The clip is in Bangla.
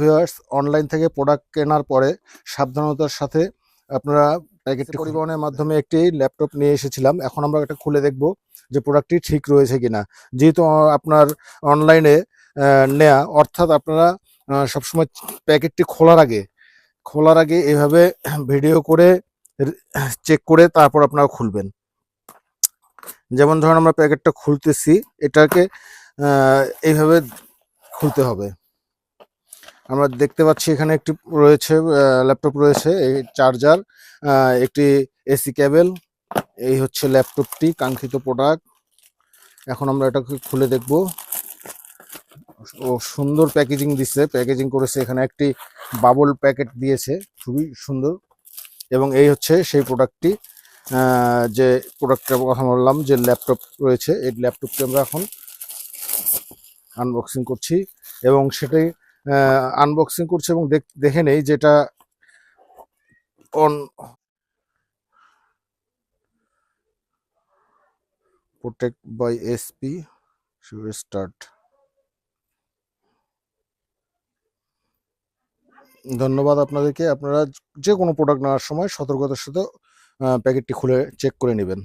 ভিউয়ার্স অনলাইন থেকে প্রোডাক্ট কেনার পরে সাবধানতার সাথে আপনারা প্যাকেটটি পরিবহনের মাধ্যমে। একটি ল্যাপটপ নিয়ে এসেছিলাম। এখন আমরা এটা খুলে দেখব যে প্রোডাক্টটি ঠিক রয়েছে কিনা। যেহেতু আপনার অনলাইনে নেয়া অর্থাৎ আপনারা সবসময় প্যাকেটটি খোলার আগে খোলার আগে এভাবে ভিডিও করে চেক করে তারপর আপনারা খুলবেন। যেমন ধরুন আমরা প্যাকেটটা খুলতেছি এটাকে এইভাবে খুলতে হবে। আমরা দেখতে পাচ্ছি এখানে একটি রয়েছে ল্যাপটপ রয়েছে চার্জার একটি এসি কেবল এই হচ্ছে ল্যাপটপটি কাঙ্ক্ষিত প্রোডাক্ট এখন আমরা এটাকে খুলে দেখব। ও সুন্দর প্যাকেজিং দিচ্ছে প্যাকেজিং করেছে, এখানে একটি বাবল প্যাকেট দিয়েছে, খুবই সুন্দর। এবং এই হচ্ছে সেই প্রোডাক্টটি যে প্রোডাক্টের কথা বললাম যে ল্যাপটপ রয়েছে, এই ল্যাপটপটি আমরা এখন আনবক্সিং করছি। এবং সেটাই আনবক্সিং করছে এবং দেখ- নেই যেটা on protect by SP start ধন্যবাদ আপনাদেরকে। আপনারা যে কোনো প্রোডাক্ট নেওয়ার সময় সতর্কতার সাথে প্যাকেটটি খুলে চেক করে নেবেন।